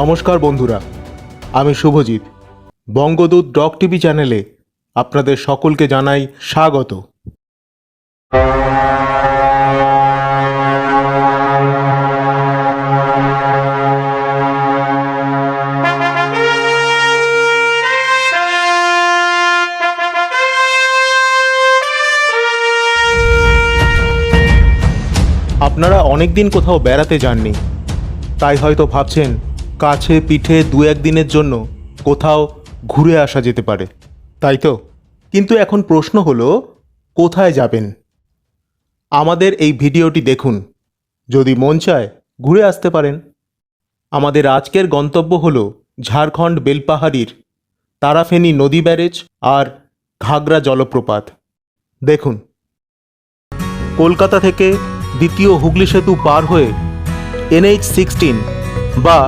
নমস্কার বন্ধুরা, আমি শুভজিৎ। বঙ্গদূত ডক টিভি চ্যানেলে আপনাদের সকলকে জানাই স্বাগত। আপনারা অনেক দিন কোথাও বেড়াতে যাননি, তাই হয়তো ভাবছেন কাছে পিঠে দু একদিনের জন্য কোথাও ঘুরে আসা যেতে পারে, তাই তো? কিন্তু এখন প্রশ্ন হলো, কোথায় যাবেন? আমাদের এই ভিডিওটি দেখুন, যদি মন চায় ঘুরে আসতে পারেন। আমাদের আজকের গন্তব্য হল ঝাড়খণ্ড বেলপাহাড়ির তারাফেনী নদী ব্যারেজ আর ঘাগরা জলপ্রপাত। দেখুন। কলকাতা থেকে দ্বিতীয় হুগলি সেতু পার হয়ে এনএইচ সিক্সটিন বা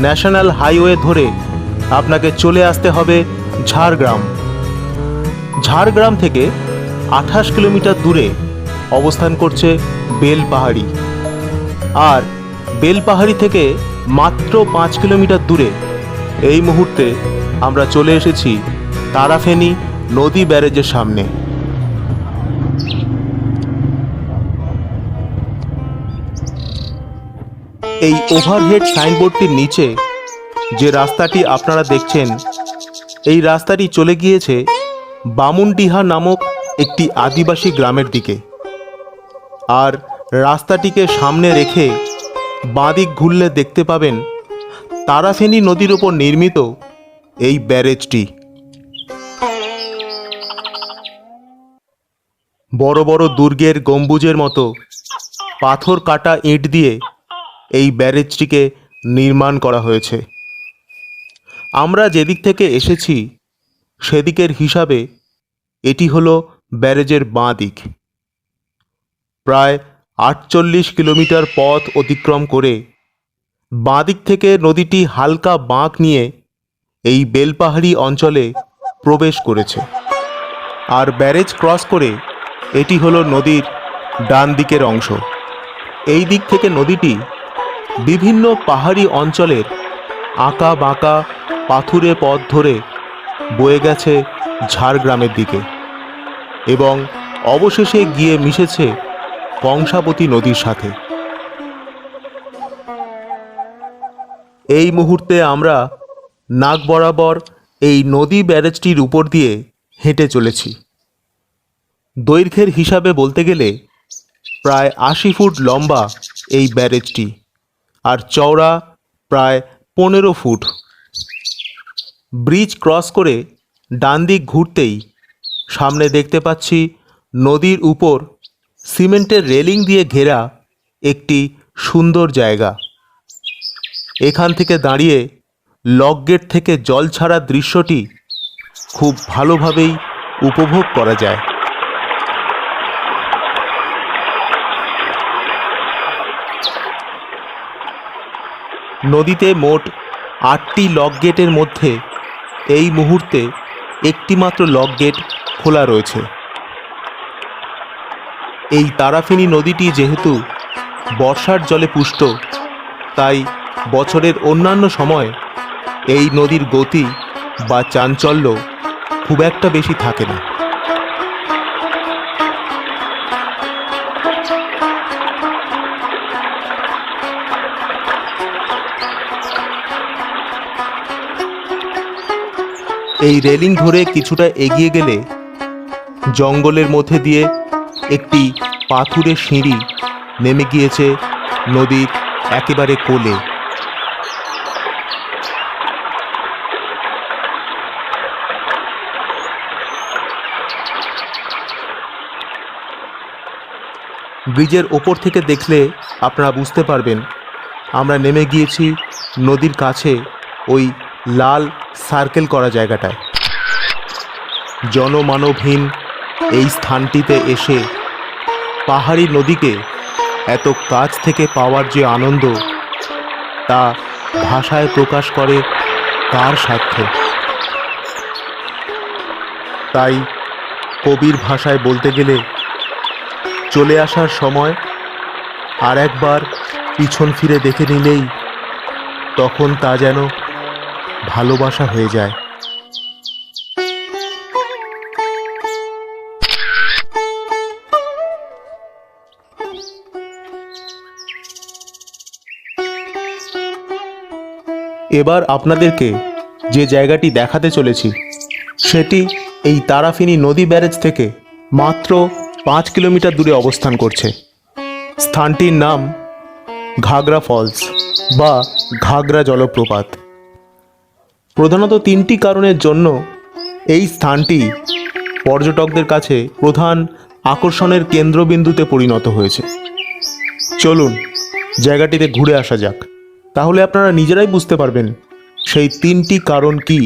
ন্যাশনাল হাইওয়ে ধরে আপনাকে চলে আসতে হবে ঝাড়গ্রাম। ঝাড়গ্রাম থেকে আঠাশ কিলোমিটার দূরে অবস্থান করছে বেলপাহাড়ি। আর বেলপাহাড়ি থেকে মাত্র পাঁচ কিলোমিটার দূরে এই মুহূর্তে আমরা চলে এসেছি তারাফেনী নদী ব্যারেজের সামনে। এই ওভারহেড সাইনবোর্ডটির নিচে যে রাস্তাটি আপনারা দেখছেন, এই রাস্তাটি চলে গিয়েছে বামুনডিহা নামক একটি আদিবাসী গ্রামের দিকে। আর রাস্তাটিকে সামনে রেখে বাঁদিক ঘুরলে দেখতে পাবেন তারাফেনী নদীর ওপর নির্মিত এই ব্যারেজটি। বড় বড় দুর্গের গম্বুজের মতো পাথর কাটা ইট দিয়ে এই ব্যারেজটিকে নির্মাণ করা হয়েছে। আমরা যেদিক থেকে এসেছি, সেদিকের হিসাবে এটি হলো ব্যারেজের বাঁ দিক। প্রায় আটচল্লিশ কিলোমিটার পথ অতিক্রম করে বাঁ দিক থেকে নদীটি হালকা বাঁক নিয়ে এই বেলপাহাড়ি অঞ্চলে প্রবেশ করেছে। আর ব্যারেজ ক্রস করে এটি হলো নদীর ডান দিকের অংশ। এই দিক থেকে নদীটি বিভিন্ন পাহাড়ি অঞ্চলের আঁকা বাঁকা পাথুরে পথ ধরে বয়ে গেছে ঝাড়গ্রামের দিকে এবং অবশেষে গিয়ে মিশেছে কংসাবতী নদীর সাথে। এই মুহূর্তে আমরা নাক বরাবর এই নদী ব্যারেজটির উপর দিয়ে হেঁটে চলেছি। দৈর্ঘ্যের হিসাবে বলতে গেলে প্রায় আশি ফুট লম্বা এই ব্যারেজটি। আর চওড়া প্রায় পনেরো ফুট। ব্রিজ ক্রস করে ডান দিক ঘুরতেই সামনে দেখতে পাচ্ছি নদীর উপর সিমেন্টের রেলিং দিয়ে ঘেরা একটি সুন্দর জায়গা। এখান থেকে দাঁড়িয়ে লক গেট থেকে জল ছাড়ার দৃশ্যটি খুব ভালোভাবেই উপভোগ করা যায়। নদীতে মোট আটটি লক গেটের মধ্যে এই মুহূর্তে একটিমাত্র লক গেট খোলা রয়েছে। এই তারাফিনী নদীটি যেহেতু বর্ষার জলে পুষ্ট, তাই বছরের অন্যান্য সময় এই নদীর গতি বা চাঞ্চল্য খুব একটা বেশি থাকে না। এই রেলিং ধরে কিছুটা এগিয়ে গেলে জঙ্গলের মধ্যে দিয়ে একটি পাথুরে সিঁড়ি নেমে গিয়েছে নদীর একেবারে কোলে। ব্রিজের ওপর থেকে দেখলে আপনারা বুঝতে পারবেন, আমরা নেমে গিয়েছি নদীর কাছে ওই লাল সার্কেল করা জায়গাটায়। জনমানবহীন এই স্থানটিতে এসে পাহাড়ি নদীকে এত কাছ থেকে পাওয়ার যে আনন্দ, তা ভাষায় প্রকাশ করে তার সাধ্য তাই কবির ভাষায় বলতে গেলে চলে আসার সময় আর একবার পিছন ফিরে দেখে নিলেই তখন তা যেন ভালোবাসা হয়ে যায়। এবার আপনাদেরকে যে জায়গাটি দেখাতে চলেছি, সেটি এই তারাফিনী নদী ব্যারেজ থেকে মাত্র পাঁচ কিলোমিটার দূরে অবস্থান করছে। স্থানটির নাম ঘাগরা ফলস বা ঘাগরা জলপ্রপাত। প্রধানত তিনটি কারণের জন্য এই স্থানটি পর্যটকদের কাছে প্রধান আকর্ষণের কেন্দ্রবিন্দুতে পরিণত হয়েছে। চলুন, জায়গাটিতে ঘুরে আসা যাক। তাহলে আপনারা নিজেরাই বুঝতে পারবেন সেই তিনটি কারণ কি।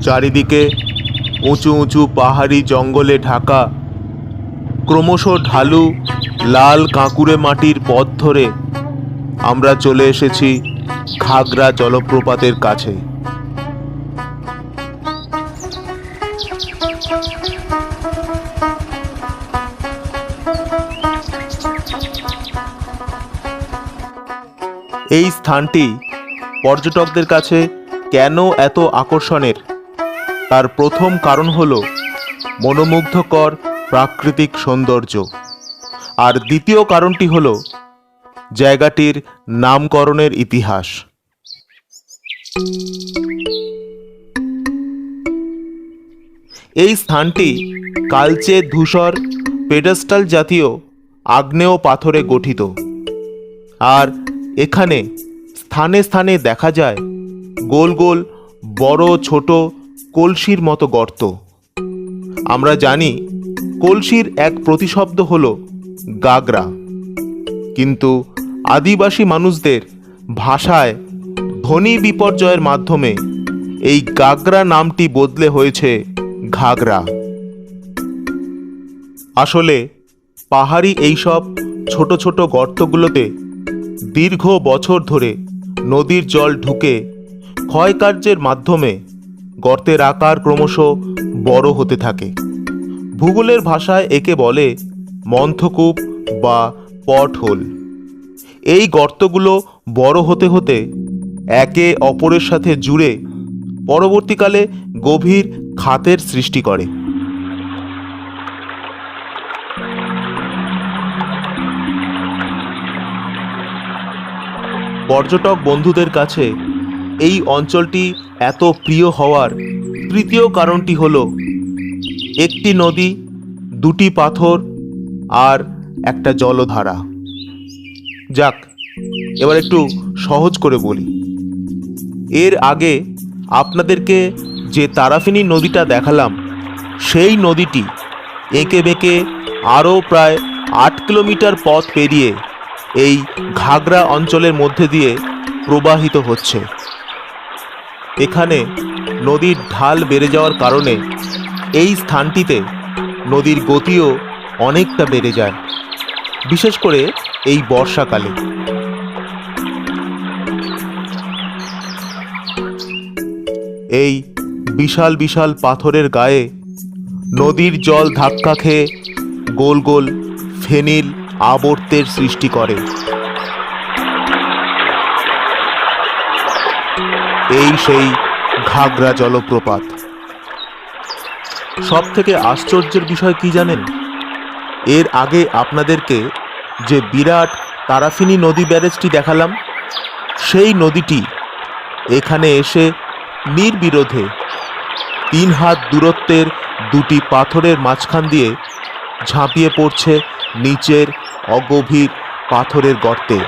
চারিদিকে উঁচু উঁচু পাহাড়ি জঙ্গলে ঢাকা, ক্রমশ ঢালু, লাল কাঁকুড়ে মাটির পথ ধরে আমরা চলে এসেছি ঘাগরা জলপ্রপাতের কাছে। এই স্থানটি পর্যটকদের কাছে কেন এত আকর্ষণের? তার প্রথম কারণ হল মনোমুগ্ধকর প্রাকৃতিক সৌন্দর্য। আর দ্বিতীয় কারণটি হল জায়গাটির নামকরণের ইতিহাস। এই স্থানটি কালচে ধূসর পেডেস্টাল জাতীয় আগ্নেয় পাথরে গঠিত। আর এখানে স্থানে স্থানে দেখা যায় গোল গোল বড় ছোট কলসির মতো গর্ত। আমরা জানি কলসির এক প্রতিশব্দ হল গাগরা। কিন্তু আদিবাসী মানুষদের ভাষায় ধ্বনি বিপর্যয়ের মাধ্যমে এই গাগরা নামটি বদলে হয়েছে ঘাগরা। আসলে পাহাড়ি এইসব ছোট ছোট গর্তগুলোতে দীর্ঘ বছর ধরে নদীর জল ঢুকে ক্ষয়কার্যের মাধ্যমে গর্তের আকার ক্রমশ বড় হতে থাকে। ভূগোলের ভাষায় একে বলে মন্থকূপ বা পটহোল এই গর্তগুলো বড় হতে হতে একে অপরের সাথে জুড়ে পরবর্তীকালে গভীর খাতের সৃষ্টি করে। পর্যটক বন্ধুদের কাছে এই অঞ্চলটি এত প্রিয় হওয়ার তৃতীয় কারণটি হল, একটি নদী, দুটি পাথর আর একটা জলধারা। যাক, এবার একটু সহজ করে বলি। এর আগে আপনাদেরকে যে তারাফিনী নদীটা দেখালাম, সেই নদীটি এঁকে বেঁকে আরও প্রায় আট কিলোমিটার পথ পেরিয়ে এই ঘাগরা অঞ্চলের মধ্যে দিয়ে প্রবাহিত হচ্ছে। এখানে নদীর ঢাল বেড়ে যাওয়ার কারণে এই স্থানটিতে নদীর গতিও অনেকটা বেড়ে যায়। বিশেষ করে এই বর্ষাকালে। এই বিশাল বিশাল পাথরের গায়ে নদীর জল ধাক্কা খেয়ে গোল গোল ফেনিল আবর্তের সৃষ্টি করে। এই সেই ঘাগরা জলপ্রপাত। সব থেকে আশ্চর্যের বিষয় কি জানেন? এর আগে আপনাদেরকে যে বিরাট তারাফিনী নদী ব্যারেজটি দেখালাম, সেই নদীটি এখানে এসে নির্বিরোধে তিন হাত দূরত্বের দুটি পাথরের মাঝখান দিয়ে ঝাঁপিয়ে পড়ছে নিচের অগভীর পাথরের গর্তে।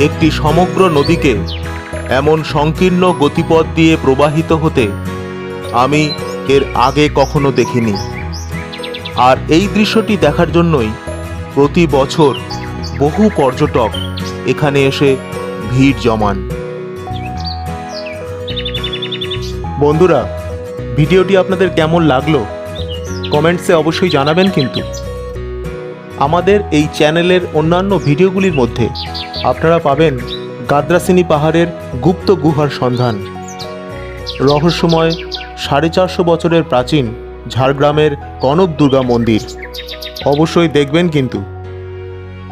একটি সমগ্র নদীকে এমন সংকীর্ণ গতিপথ দিয়ে প্রবাহিত হতে আমি এর আগে কখনো দেখিনি। আর এই দৃশ্যটি দেখার জন্যই প্রতি বছর বহু পর্যটক এখানে এসে ভিড় জমান। বন্ধুরা, ভিডিওটি আপনাদের কেমন লাগল? কমেন্টসে অবশ্যই জানাবেন কিন্তু। আমাদের এই চ্যানেলের অন্যান্য ভিডিওগুলির মধ্যে আপনারা পাবেন গাদ্রাসিনী পাহাড়ের গুপ্ত গুহার সন্ধান। রহস্যময় সাড়ে চারশো বছরের প্রাচীন ঝাড়গ্রামের কনক দুর্গা মন্দির। অবশ্যই দেখবেন কিন্তু।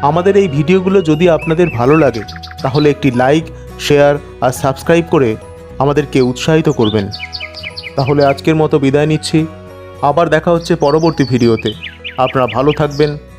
আমাদের এই ভিডিওগুলো যদি আপনাদের ভালো লাগে, তাহলে একটি লাইক, শেয়ার আর সাবস্ক্রাইব করে আমাদেরকে উৎসাহিত করবেন। তাহলে আজকের মতো বিদায় নিচ্ছি। আবার দেখা হচ্ছে পরবর্তী ভিডিওতে। আপনারা ভালো থাকবেন।